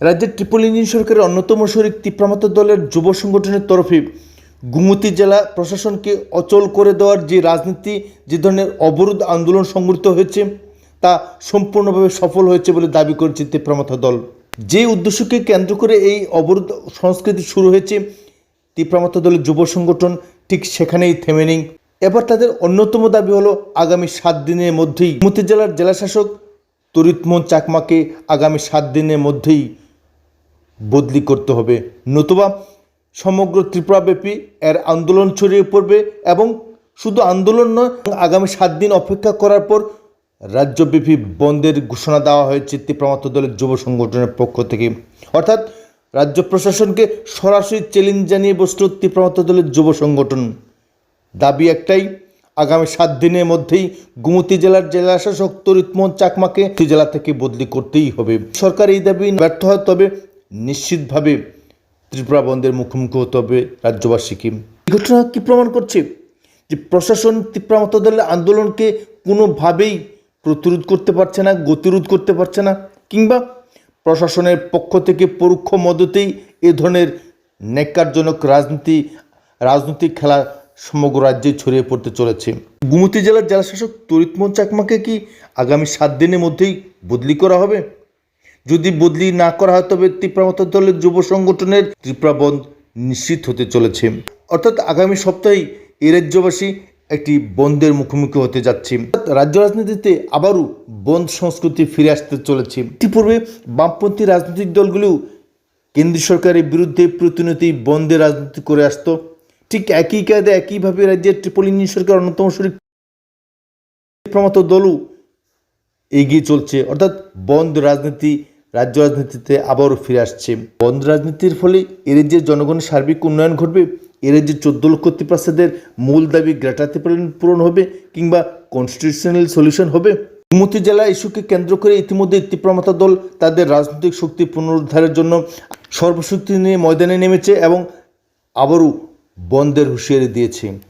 রাজ্যের triple engine সরকারের অন্যতম শরিক তীব্রামত দলের যুব সংগঠনের তরফে গুমতি জেলা প্রশাসনকে অচল করে দেওয়ার যে রাজনীতি, যে ধরনের অবরোধ আন্দোলন সংগঠিত হয়েছে, তা সম্পূর্ণভাবে সফল হয়েছে বলে দাবি করেছে তীব্রামত দল। যে উদ্দেশ্যকে কেন্দ্র করে এই অবরোধ সংস্কৃতি শুরু হয়েছে তীব্রামত দলের যুব সংগঠন ঠিক সেখানেই থেমে নেই। এবার তাদের অন্যতম দাবি হলো আগামী সাত দিনের মধ্যেই গুমতি জেলার জেলাশাসক তরিতমোহন চাকমাকে আগামী সাত দিনের মধ্যেই বদলি করতে হবে। নতুবা সমগ্র ত্রিপুরাব্যাপী এর আন্দোলন ছড়িয়ে পড়বে এবং শুধু আন্দোলন নয়, আগামী সাত দিন অপেক্ষা করার পর রাজ্যব্যাপী বন্ধের ঘোষণা দেওয়া হয়েছে তীব্রামাত্র দলের যুব সংগঠনের পক্ষ থেকে। অর্থাৎ রাজ্য প্রশাসনকে সরাসরি চ্যালেঞ্জ জানিয়ে বসল তীব্রামাত্র দলের যুব সংগঠন। দাবি একটাই, আগামী সাত দিনের মধ্যেই গুমতি জেলার জেলাশাসক তরিতমোহন চাকমাকে জেলা থেকে বদলি করতেই হবে। সরকার এই দাবি ব্যর্থ হয়, তবে নিশ্চিতভাবে ত্রিপুরা বন্ধের মুখোমুখি হতে হবে রাজ্যবাসীকে। এই ঘটনা কি প্রমাণ করছে যে প্রশাসন ত্রিপুরা মতো দলের আন্দোলনকে কোনোভাবেই প্রতিরোধ করতে পারছে না, গতিরোধ করতে পারছে না, কিংবা প্রশাসনের পক্ষ থেকে পরোক্ষ মদতেই এ ধরনের ন্যাক্কারজনক রাজনীতি, রাজনৈতিক খেলা সমগ্র রাজ্যে ছড়িয়ে পড়তে চলেছে। গুমতি জেলার জেলাশাসক তরিতমোহন চাকমাকে কি আগামী সাত দিনের মধ্যেই বদলি করা হবে? যদি বদলি না করা হয়, তবে ত্রিপুরামত দলের যুব সংগঠনের ত্রিপুরা বন্ধ নিশ্চিত হতে চলেছে। অর্থাৎ আগামী সপ্তাহেই এ রাজ্যবাসী একটি বন্ধের মুখোমুখি হতে যাচ্ছে। রাজ্য রাজনীতিতে আবারও বন্ধ সংস্কৃতি ফিরে আসতে চলেছে। ইতিপূর্বে বামপন্থী রাজনৈতিক দলগুলিও কেন্দ্রীয় সরকারের বিরুদ্ধে প্রতিনিয়ত বন্ধের রাজনীতি করে আসতো। ঠিক একই কায়দে একইভাবে রাজ্যের ট্রিপল সরকার অন্যতম শরিক প্রমত দলও এগিয়ে চলছে। অর্থাৎ বন্ধ রাজনীতি রাজ্য রাজনীতিতে আবারও ফিরে আসছে। বন্ধ রাজনীতির ফলে এ জনগণের সার্বিক উন্নয়ন ঘটবে। এ রাজ্যের চোদ্দ লক্ষ ত্রিপ্রাসাদের মূল দাবি ত্রিপুরান পূরণ হবে কিংবা কনস্টিটিউশনাল সলিউশন হবে। গুমতি জেলা ইস্যুকে কেন্দ্র করে ইতিমধ্যে তীব্রমতা দল তাদের রাজনৈতিক শক্তি পুনরুদ্ধারের জন্য সর্বশক্তি নিয়ে ময়দানে নেমেছে এবং আবারও বন্ধের হুঁশিয়ারি দিয়েছে।